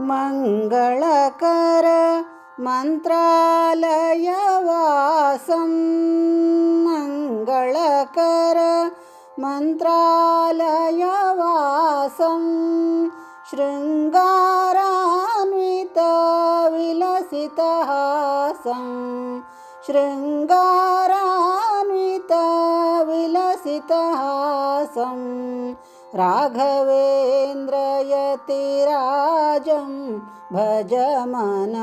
मङ्गलकर मन्त्रालयवासं। मङ्गलकर मन्त्रालयवासं। शृङ्गारान्वितविलसितहासं। शृङ्गारान्वितविलसितहासं राघवेन्द्रयतिराजं भजमन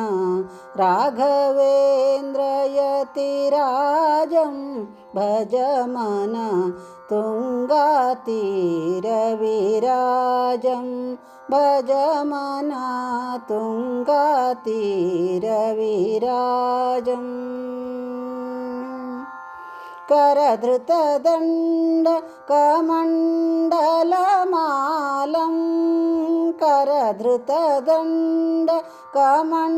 राघवेन्द्रयतिराजं भजमन तुङ्गातीरविराजं भजमना तुङ्गातीरविराजम् करधृतदण्ड कमण्डलमालं करधृतदण्ड कमण्डलमालं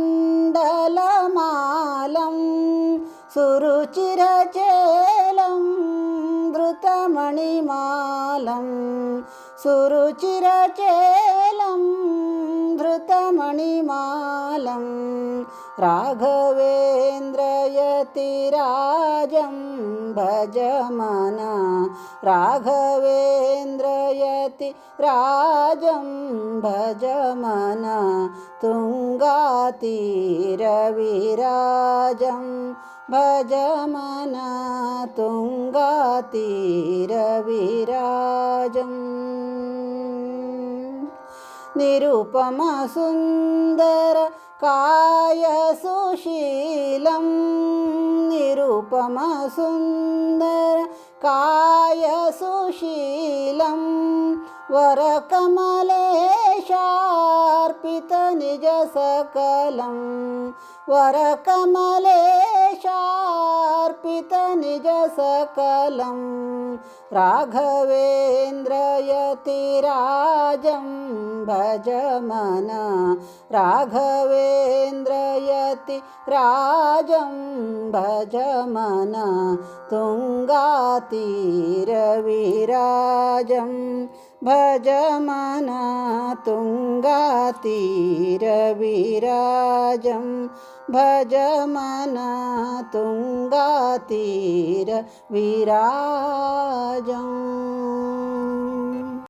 सुरुचिरचेलं धृतमणिमालं सुरुचिरचेलं धृतमणिमालं राघवेन्द्रयतिराजं भजमन राघवेन्द्रयति राजं भजमन तुङ्गातीरविराजं भजमन तुङ्गातीरविराजम् निरुपमसुन्दर कायसुशीलं निरुपमसुन्दर कायसुशीलं वरकमलेशार्पितनिजसकलं वरकमलेशार्पितनिजसकलं राघवेन्द्रयतिराजं भजमन राघवेन्द्रयति राजं भजमन तुङ्गातीरविराजं भजमन तुङ्गातीरविराजं भजमन तुङ्गातीरविराजम्